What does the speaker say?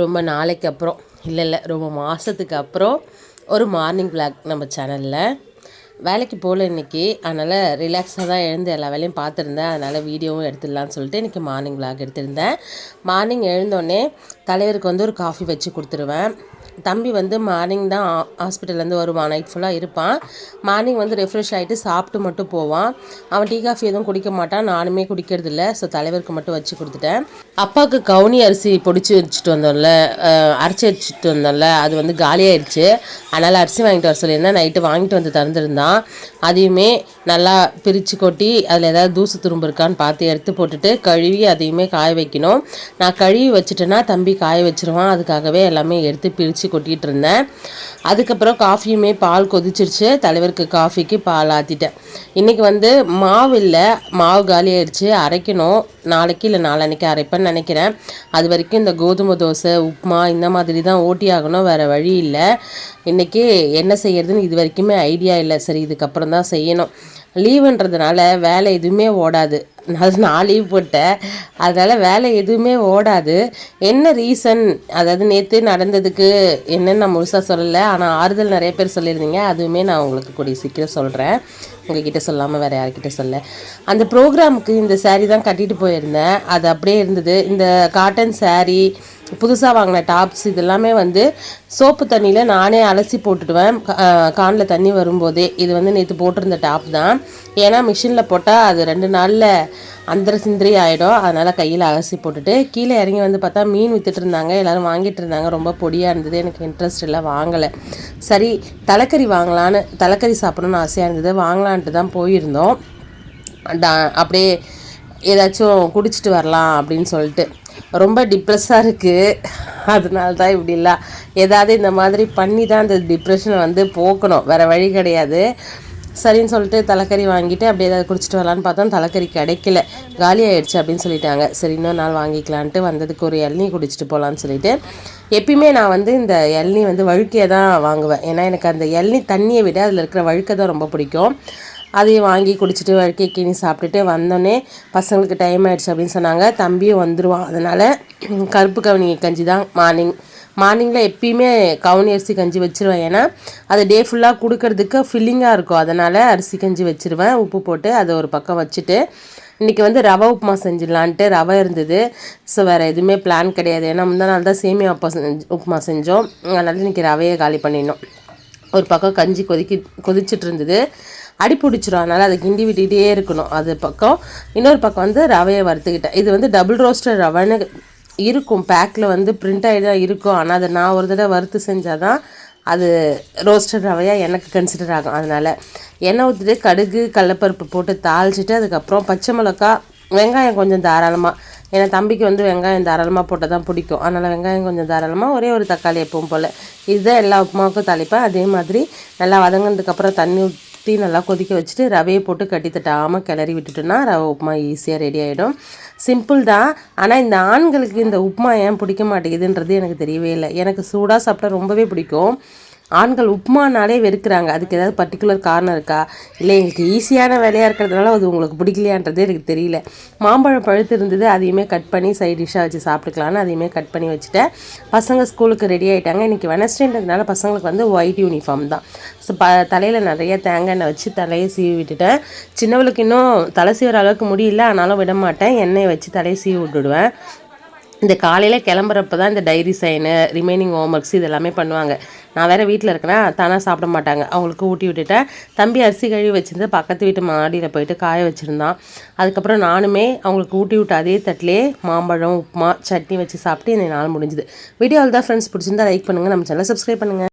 ரொம்ப நாளைக்கு அப்புறம் இல்லை இல்லை ரொம்ப மாதத்துக்கு அப்புறம் ஒரு மார்னிங் விளாக் நம்ம சேனலில் வேலைக்கு போகல இன்றைக்கி அதனால் ரிலாக்ஸாக தான் எழுந்து எல்லா வேலையும் பார்த்துருந்தேன். அதனால் வீடியோவும் எடுத்துடலான்னு சொல்லிட்டு இன்றைக்கி மார்னிங் விளாக் எடுத்திருந்தேன். மார்னிங் எழுந்தோடனே தலைவருக்கு வந்து ஒரு காஃபி வச்சு கொடுத்துருவேன். தம்பி வந்து மார்னிங் தான் ஹாஸ்பிட்டல்லேருந்து வருவான். நைட் ஃபுல்லாக இருப்பான். மார்னிங் வந்து ரெஃப்ரெஷ் ஆகிட்டு சாப்பிட்டு மட்டும் போவான். அவன் டீ காஃபி எதுவும் குடிக்க மாட்டான். நானுமே குடிக்கிறது இல்லை. ஸோ தலைவருக்கு மட்டும் வச்சு கொடுத்துட்டேன். அப்பாவுக்கு கவுனி அரிசி பொடிச்சு வச்சுட்டு வந்தோம்ல அரைச்சி வச்சுட்டு வந்தோம்ல அது வந்து காலியாயிடுச்சு அதனால் அரிசி வாங்கிட்டு வர சொல்லியிருந்தேன். நைட்டு வாங்கிட்டு வந்து திறந்துருந்தான் அதையுமே நல்லா பிரித்து கொட்டி அதில் ஏதாவது தூசு துரும்பு இருக்கான்னு பார்த்து எடுத்து போட்டுட்டு கழுவி அதையுமே காய வைக்கணும். நான் கழுவி வச்சுட்டேன்னா தம்பி காய வச்சுருவான். அதுக்காகவே எல்லாமே எடுத்து பிரித்து கொட்டிகிட்டு இருந்தேன் அதுக்கப்புறம் காஃபியுமே பால் கொதிச்சிருச்சு. தலைவருக்கு காஃபிக்கு பால் ஆற்றிட்டேன் இன்றைக்கி வந்து மாவு இல்லை. மாவு காலி ஆயிடுச்சு. அரைக்கணும். நாளைக்கு இல்லை நாளன்னைக்கு அரைப்பேன்னு நினைக்கிறேன். அது வரைக்கும் இந்த கோதுமை தோசை உப்புமா இந்த மாதிரி தான் ஓட்டி ஆகணும். வேறு வழி இல்லை. இன்றைக்கி என்ன செய்யறதுன்னு இது வரைக்குமே ஐடியா இல்லை. சரி இதுக்கப்புறம் தான் செய்யணும். லீவுன்றதுனால வேலை எதுவுமே ஓடாது. அது நான் லீவ் போட்டேன். அதனால் வேலை எதுவுமே ஓடாது. என்ன ரீசன்? அதாவது நேற்று நடந்ததுக்கு என்னென்னு நான் முழுசாக சொல்லலை. ஆனால் ஆறுதல் நிறைய பேர் சொல்லியிருந்தீங்க. அதுவுமே நான் உங்களுக்கு கூடிய சீக்கிரம் சொல்கிறேன் உங்ககிட்ட சொல்லாமல் வேறு யார்கிட்ட சொல்ல. அந்த ப்ரோக்ராமுக்கு இந்த சேரீ தான் கட்டிட்டு போயிருந்தேன். அது அப்படியே இருந்தது. இந்த காட்டன் சேரீ புதுசாக வாங்கின டாப்ஸ் இதெல்லாமே வந்து சோப்பு தண்ணியில் நானே அலசி போட்டுடுவேன். கானில் தண்ணி வரும்போதே. இது வந்து நேற்று போட்டிருந்த டாப் தான். ஏன்னா மிஷினில் போட்டால் அது ரெண்டு நாளில் அந்தர சிந்திரி ஆகிடும் அதனால் கையில் அலசி போட்டுட்டு கீழே இறங்கி வந்து பார்த்தா மீன் விற்றுட்டு இருந்தாங்க. எல்லோரும் வாங்கிட்டு இருந்தாங்க. ரொம்ப பொடியாக இருந்தது. எனக்கு இன்ட்ரெஸ்ட் இல்லை வாங்கலை. சரி தலைக்கறி வாங்கலான்னு தலைக்கறி சாப்பிடணும்னு ஆசையாக இருந்தது. வாங்கலான்ட்டு தான் போயிருந்தோம். அப்படியே ஏதாச்சும் குடிச்சிட்டு வரலாம் அப்படின்னு சொல்லிட்டு. ரொம்ப டிப்ரெஸ்ஸாக இருக்குது அதனால தான் இப்படி இல்லை. ஏதாவது இந்த மாதிரி பண்ணி தான் அந்த டிப்ரெஷனை வந்து போக்கணும். வேறு வழி கிடையாது. சரின்னு சொல்லிட்டு தலைக்கறி வாங்கிட்டு அப்படியே ஏதாவது குடிச்சிட்டு வரலான்னு பார்த்தோம் தலைக்கறி கிடைக்கல. காலி ஆயிடுச்சு அப்படின்னு சொல்லிட்டாங்க. சரி இன்னொரு நாள் வாங்கிக்கலான்ட்டு வந்ததுக்கு ஒரு இளநீ குடிச்சிட்டு போகலான்னு சொல்லிட்டு. எப்பயுமே நான் வந்து இந்த இளநீ வந்து வழுக்கையை தான் வாங்குவேன். ஏன்னா எனக்கு அந்த இளநீ தண்ணியை விட அதில் இருக்கிற வழுக்கை தான் ரொம்ப பிடிக்கும். அதையும் வாங்கி குடிச்சிட்டு வரைக்கும் கிணி சாப்பிட்டுட்டு வந்தோடனே பசங்களுக்கு டைம் ஆகிடுச்சு அப்படின்னு சொன்னாங்க. தம்பியும் வந்துடுவான் அதனால் கருப்பு கவனி கஞ்சி தான் மார்னிங் மார்னிங்கில் எப்பயுமே கவுனி அரிசி கஞ்சி வச்சுருவேன். ஏன்னா அது டே ஃபுல்லாக கொடுக்கறதுக்கு ஃபில்லிங்காக இருக்கும். அதனால் அரிசி கஞ்சி வச்சுருவேன். உப்பு போட்டு அதை ஒரு பக்கம் வச்சுட்டு இன்றைக்கி வந்து ரவை உப்புமா செஞ்சிடலான்ட்டு ரவை இருந்தது. ஸோ வேறு எதுவுமே பிளான் கிடையாது. ஏன்னா முந்தா நாள் தான் சேமியா உப்பா செஞ்சு உப்புமா செஞ்சோம். அதனால் இன்றைக்கி ரவையை காலி பண்ணிடணும். ஒரு பக்கம் கஞ்சி கொதிக்கி கொதிச்சுட்டு இருந்தது. அடி பிடிச்சிரும் அதனால் அதை கிண்டி விட்டுகிட்டே இருக்கணும். அது பக்கம் இன்னொரு பக்கம் வந்து ரவையை வறுத்துக்கிட்டேன். இது வந்து டபுள் ரோஸ்டர் ரவைன்னு இருக்கும். பேக்கில் வந்து பிரிண்ட் ஆகி தான் இருக்கும். ஆனால் அதை நான் ஒரு தடவை வறுத்து செஞ்சால் தான் அது ரோஸ்டட் ரவையாக எனக்கு கன்சிடர் ஆகும். அதனால் எண்ணெய் ஊற்றிட்டு கடுகு கடலப்பருப்பு போட்டு தாளிச்சிட்டு அதுக்கப்புறம் பச்சை மிளகா வெங்காயம் கொஞ்சம் தாராளமாக ஏன்னா தம்பிக்கு வந்து வெங்காயம் தாராளமாக போட்டால் தான் பிடிக்கும். அதனால் வெங்காயம் கொஞ்சம் தாராளமாக ஒரே ஒரு தக்காளி எப்பவும் போல். இதுதான் எல்லா உப்புமாவுக்கும் தாளிப்பேன். அதே மாதிரி நல்லா வதங்கினதுக்கப்புறம் தண்ணி ஊற்றி நல்லா கொதிக்க வச்சுட்டு ரவையை போட்டு கட்டி தட்டாமல் கிளறி விட்டுட்டோன்னா ரவை உப்புமா ஈஸியாக ரெடி ஆகிடும் சிம்பிள் தான். ஆனால் இந்த ஆண்களுக்கு இந்த உப்புமா ஏன் பிடிக்க மாட்டேங்குதுன்றது எனக்கு தெரியவே இல்லை. எனக்கு சூடாக சாப்பிட்டா ரொம்பவே பிடிக்கும். ஆண்கள் உப்புமானாலே வெறுக்கிறாங்க. அதுக்கு ஏதாவது பர்டிகுலர் காரணம் இருக்கா? இல்லை எங்களுக்கு ஈஸியான வேலையாக இருக்கிறதுனால அது உங்களுக்கு பிடிக்கலையான்றதே எனக்கு தெரியல. மாம்பழம் பழுத்து இருந்தது அதையுமே கட் பண்ணி சைட் டிஷ்ஷாக வச்சு சாப்பிட்டுக்கலான்னு அதையுமே கட் பண்ணி வச்சுட்டேன். பசங்க ஸ்கூலுக்கு ரெடி ஆகிட்டாங்க இன்றைக்கி வெனஸ்டேன்றதுனால பசங்களுக்கு வந்து ஒயிட் யூனிஃபார்ம் தான். ஸோ ப தலையில் நிறைய தேங்காய் எண்ணெய் வச்சு தலையை சீவி விட்டுட்டேன். சின்னவளுக்கு இன்னும் தலை சீவிற அளவுக்கு முடியல ஆனாலும் விட மாட்டேன் எண்ணெயை வச்சு தலையை சீவி விட்டுடுவேன். இந்த காலையில் கிளம்புறப்ப தான் இந்த diary sign remaining home works இது எல்லாமே பண்ணுவாங்க. நான் வேறு வீட்டில் இருக்கிறேன் தானாக சாப்பிட மாட்டாங்க. அவங்களுக்கு ஊட்டி விட்டுட்டேன். தம்பி அரிசி கழுவி வச்சுருந்து பக்கத்து வீட்டு மாடியில் போயிட்டு காய வச்சுருந்தான். அதுக்கப்புறம் நானுமே அவங்களுக்கு ஊட்டி விட்டு அதே தட்டிலே மாம்பழம் உப்புமா சட்னி வச்சு சாப்பிட்டு இந்த நாள் முடிஞ்சுது. வீடியோவில் தான் ஃப்ரெண்ட்ஸ் பிடிச்சிருந்தா லைக் பண்ணுங்கள் நம்ம சேனல் சப்ஸ்கிரைப் பண்ணுங்கள்